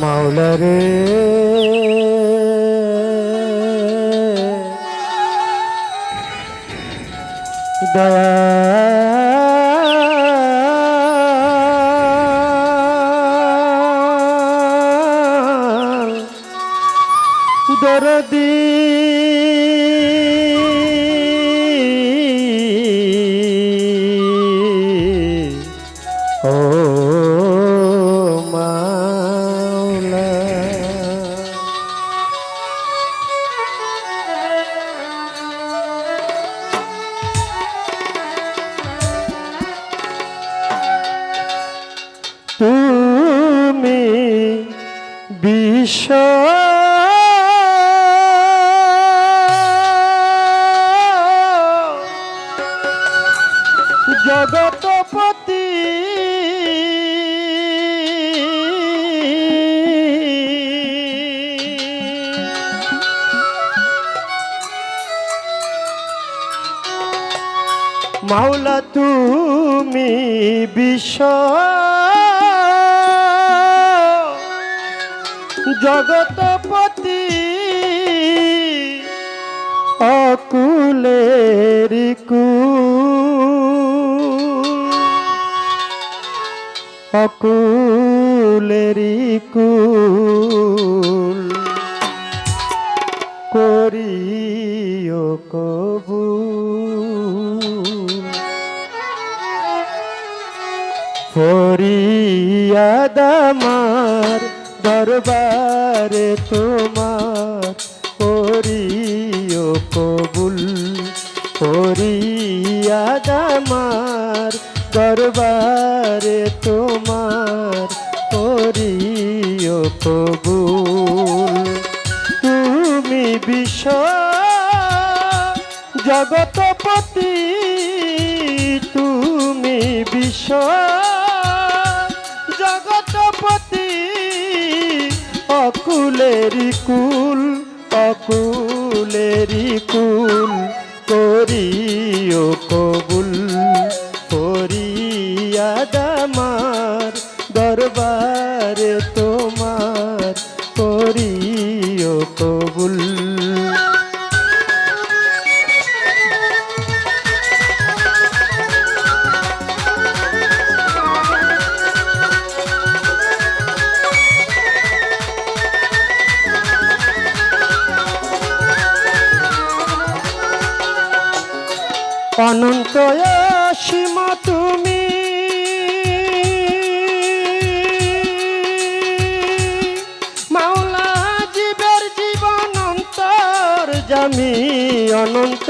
মাওলা রে মাওলা তুমি বিশ্ব জগতপতি। অকুলের অকুলের কুল করিও কবুল আমার দরবারে তোমার করিও কবুল ফরিয়াদ আমার দরবারে তোমার করিও কবুল। তুমি বিশ্ব জগতপতি, তুমি বিশ্ব অকুলেরি কুল অকুলেরি কুল অন্তর জামি অনন্ত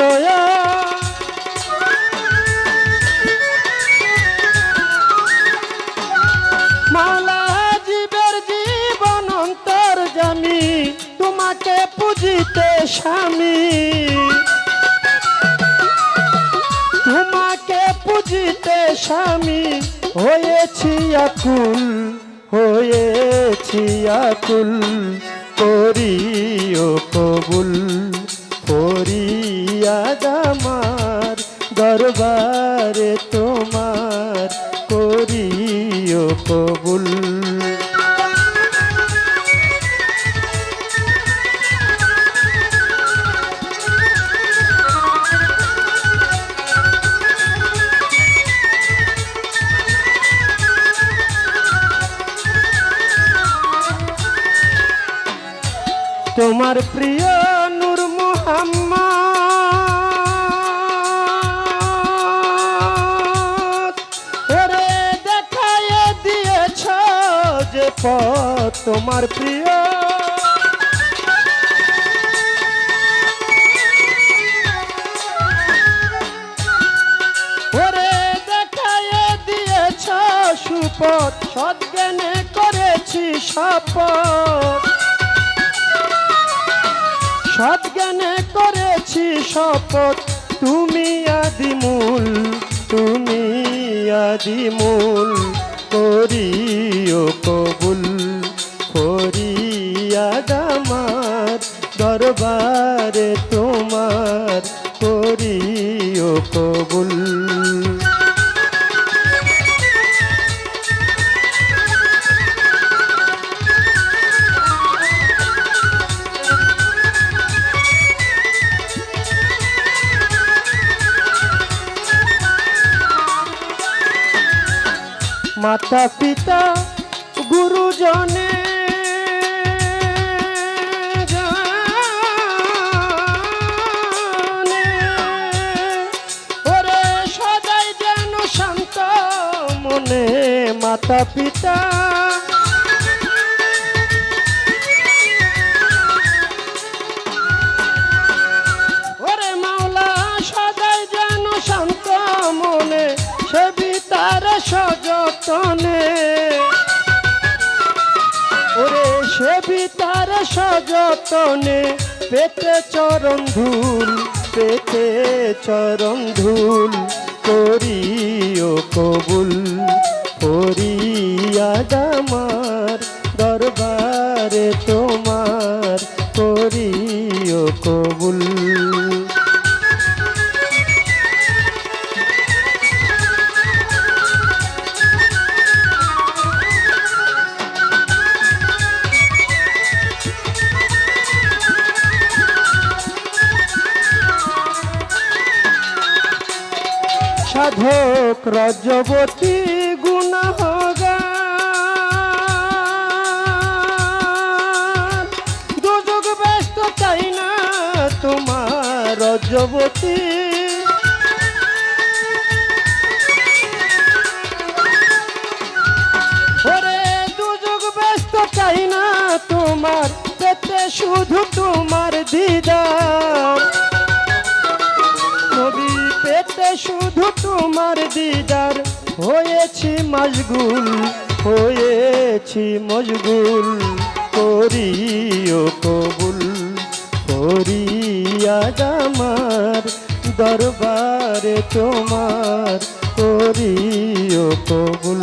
মাওলা জীবের জীবন অন্তর জামি তোমাকে পুজিতে স্বামী। তোমাকে পুজিতে স্বামী, হয়েছি আকুল হয়েছি আকুল। ফরিয়াদ আমার দরবারে তোমার করিও কবুল। তোমার প্রিয়। ওরে দেখায় দিয়েছ সুপথ সজ্ঞানে করেছি শপথ। সজ্ঞানে করেছি শপথ, তুমি আদিমূল তুমি আদিমূল করিও মাতা পিতা গুরুজনে জানে। ওরে সদাই যেন শান্ত মনে মাতা পিতা সযতনে ওরে সেবি তার সযতনে। পেতে চরণ ধুল পেতে চরণ ধুল। করিও কবুল, করিয়া দামার দরবারে তোমার। করিও কবুল। সাধক রজবতী গুণাহগার দুযোগ ব্যস্ত চাই না তোমার রজবতী। ওরে, দুযোগ ব্যস্ত চাই তোমার, পেতে শুধু তোমার দিদার। নবী পেতে শুধু তোমার দিদার হয়েছি মজগুল হয়েছি মশগুল করিও কবুল করিয়া আমার দরবারে তোমার করিও কবুল।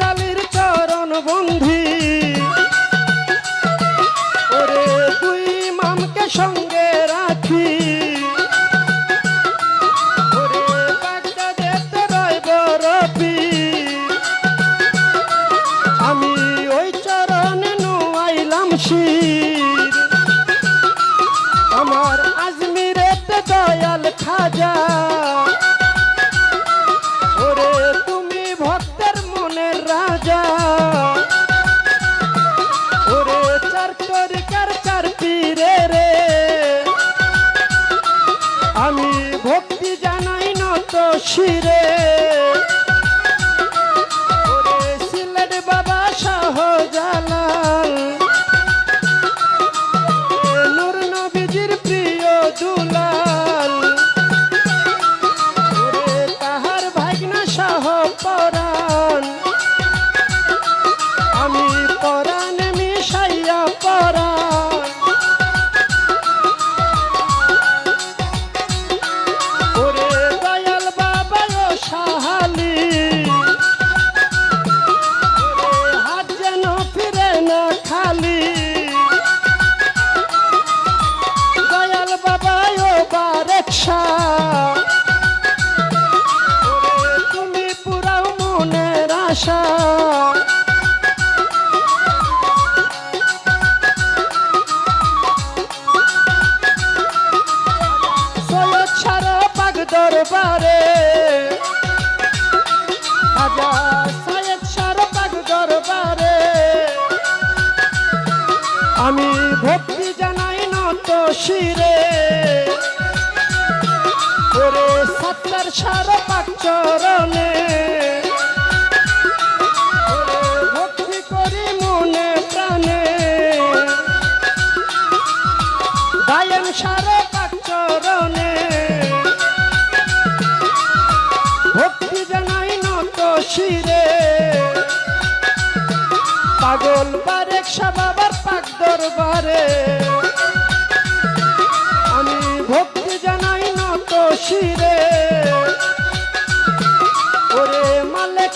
আশা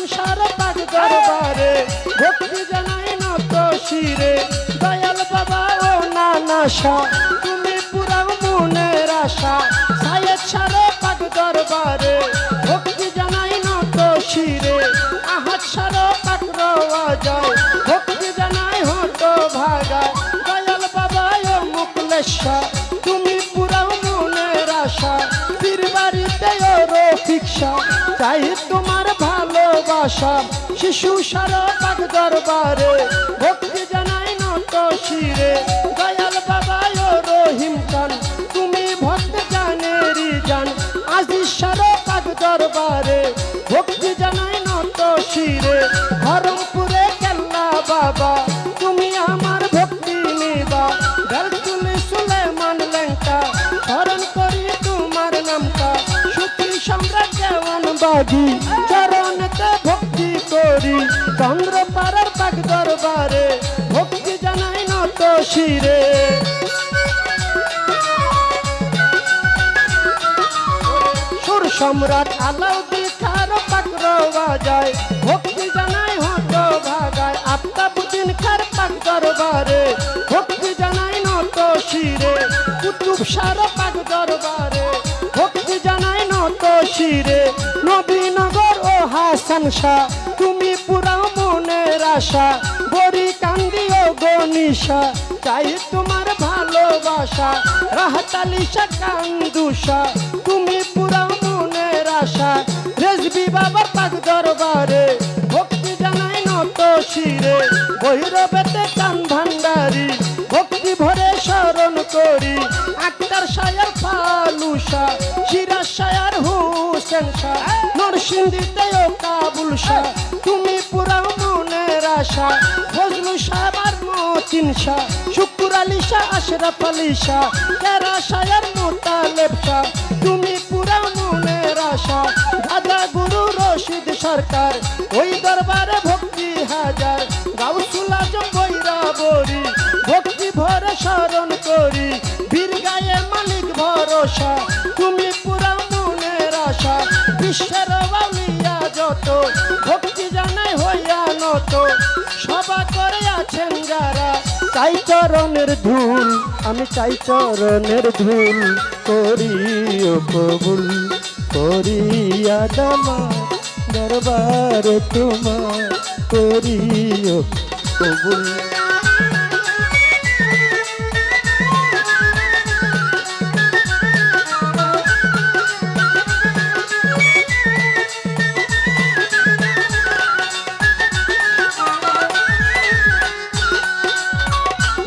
মুসলিম তার দরবারে ভক্তি জানাই নত শিরে। দয়াল বাবা ও নানাশা তুমি পুরাও মনের আশা সায়েদ সারে পাক দরবারে। শিশু সার পাক দরবারে, ভক্তি জানাই নন্দ শিরে। দয়াল বাবা ও রহিম খান তুমি ভক্ত জানেরি জান। আজি সার পাক দরবারে, ভক্তি জানাই নন্দ শিরে। হরমপুরে দরবারে ভক্তি জানাই নত শিরে। সুর সম্রাট আলাউদ্দিন খার পাকরওয়া যায় ভক্তি জানাই হত ভাগায়, আফতাবুদ্দিন খার পাক দরবারে, ভক্তি জানাই নত শিরে। কুতুব সার পাক দরবারে, ভক্তি জানাই নত শিরে। নবীনগর ও হাসান শাহ, তুমি পুরা মনের আশা ও গনিশা চাই তোমার ভালোবাসা। রাহতালিশা কান্দুষা তুমি পুরা মনের আশা। রেজবি বাবার পাক দরবারে, ভক্তি জানাই নত শিরে। বৈরবেতে কান ভান্ডারি, ভক্তি ভরে স্মরণ করি। আক্তার সায়ার ফালুসা, সিরাজ সায়ার হুসেন শাহ, নরসিংদীতে ও কাবুল শাহ। তুমি পুরা মনের আশা, ফজলু সাহেব আর মতিন শাহ শুকুর আলী শাহ আশরাফ আলী শাহ তেরা সায়ার মোতালেব শাহ তুমি পুরা মনের আশা। দাদা গুরু রশিদ সরকার, ওই দরবারে ভক্তি হাজার। গাউসুল আজম বৈরা ভক্তি ভরে স্মরণ করি। বীর গায়ে মালিক ভরসা চরণের ধুল আমি চাই চরণের ধুল। করিও কবুল করিয়া দামা দরবার তোমার। করিও কবুল।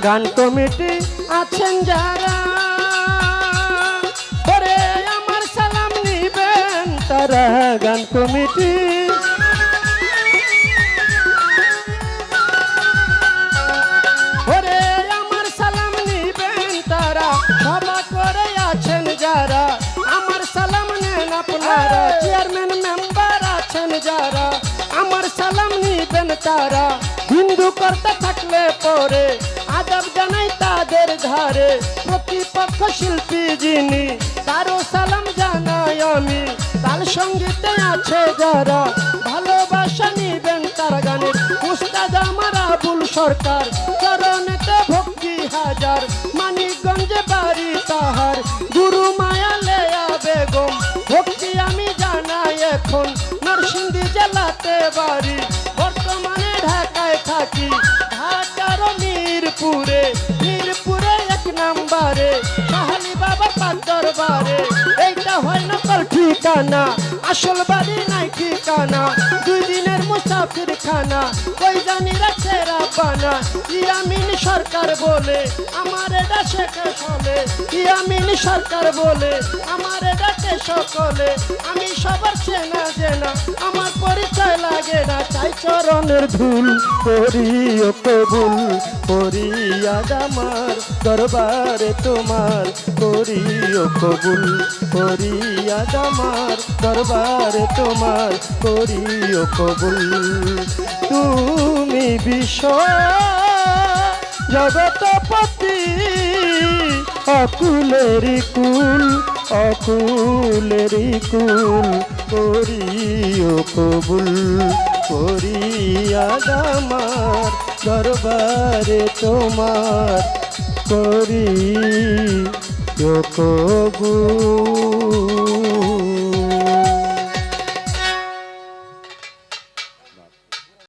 গান কমিটি আছেন যারা। ওরে আমার সালাম নিবেন, তারা গান কমিটি ওরে আমার সালাম নিবেন, তারা সভা করে আছেন যারা। আমার সালাম নেন আপনারা, চেয়ারম্যান মেম্বার আছেন যারা। আমার সালাম নিবেন তারা, হিন্দু করতে থাকলে পরে জানাই তাদের ধারে প্রতিপক্ষ শিল্পী যিনি, তারও সালাম জানাই আমি। তার সঙ্গীতে আছে যারা ভালোবাসা নিবেন তার গানের উস্তাদ সরকার, চরণেতে ভক্তি হাজার। মানিকগঞ্জে বাড়ি তাহার, গুরু মায়া লেয়া বেগম। ভক্তি আমি জানাই এখন, নরসিংদী জেলাতে বাড়ি। বর্তমানে ঢাকায় থাকি। দরবারে এইটা হয় নকল ঠিকানা। আসল বাড়ি নাই ঠিকানা। দুই দিনের মুসাফির খানা কই জানি রাখছে রাব্বানা ইয়ামিন সরকার বলে, আমার শেখে চলে ইয়ামিন সরকার বলে, আমার ডাকে সকলে। আমি সবার চেনা জেনা, আমার পরিচয় লাগে না। চাই চরণের ধুল করিও কবুল করিয়া আমার দরবারে তোমার করিও কবুল করিয়া আমার দরবারে তোমার করিও কবুল। তুমি বিশ্ব জগতপতি অকুলের কুল অকুলের কুল, করিও কবুল, করিয়া আমার দরবারে তোমার করি কবুল।